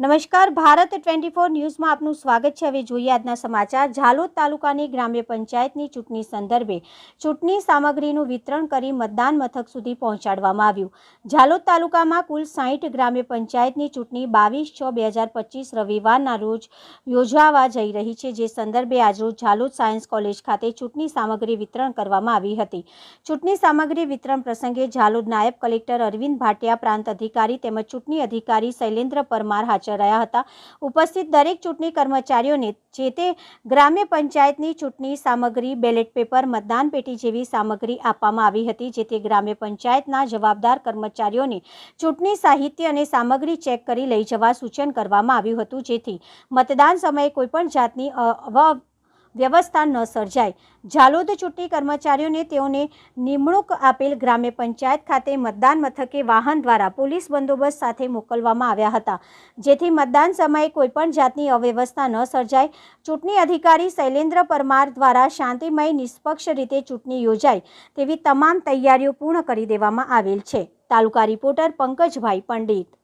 નમસ્કાર, Bharat twenty four ન્યૂઝમાં આપનું સ્વાગત છે. હવે જોઈએ આજના સમાચાર. ઝાલોદ તાલુકાની ગ્રામ્ય પંચાયતની ચૂંટણી સંદર્ભે ચૂંટણી સામગ્રીનું વિતરણ કરી મતદાન મથક સુધી પહોંચાડવામાં આવ્યું. ઝાલોદ તાલુકામાં કુલ સાહીઠ ગ્રામ્ય પંચાયતની ચૂંટણી બાવીસ છ બે હજાર પચીસ રવિવારના રોજ યોજાવા જઈ રહી છે, જે સંદર્ભે આજરોજ ઝાલોદ સાયન્સ કોલેજ ખાતે ચૂંટણી સામગ્રી વિતરણ કરવામાં આવી હતી. ચૂંટણી સામગ્રી વિતરણ પ્રસંગે ઝાલોદ નાયબ કલેક્ટર અરવિંદ ભાટિયા, પ્રાંત અધિકારી તેમજ ચૂંટણી અધિકારી શૈલેન્દ્ર પરમાર હાજર રહ્યા હતા. ઉપસ્થિત દરેક ચૂંટણી કર્મચારીઓને જે તે ગ્રામ્ય પંચાયતની ચૂંટણી સામગ્રી, બેલેટ પેપર, મતદાન પેટી જેવી સામગ્રી આપવામાં આવી હતી, જે તે ગ્રામ્ય પંચાયતના જવાબદાર કર્મચારીઓને ચૂંટણી સાહિત્ય અને સામગ્રી ચેક કરી લઈ જવા સૂચન કરવામાં આવ્યું હતું. જેથી મતદાન સમયે કોઈપણ જાતની અ- વ્યવસ્થા ન સર્જાય. ઝાલોદ ચૂંટણી કર્મચારીઓને તેઓને નિમણૂક આપેલ ગ્રામ્ય પંચાયત ખાતે મતદાન મથકે વાહન દ્વારા પોલીસ બંદોબસ્ત સાથે મોકલવામાં આવ્યા હતા. જેથી મતદાન સમયે કોઈપણ જાતની અવ્યવસ્થા ન સર્જાય. ચૂંટણી અધિકારી શૈલેન્દ્ર પરમાર દ્વારા શાંતિમય, નિષ્પક્ષ રીતે ચૂંટણી યોજાય તેવી તમામ તૈયારીઓ પૂર્ણ કરી દેવામાં આવેલ છે. તાલુકા રિપોર્ટર પંકજભાઈ પંડિત.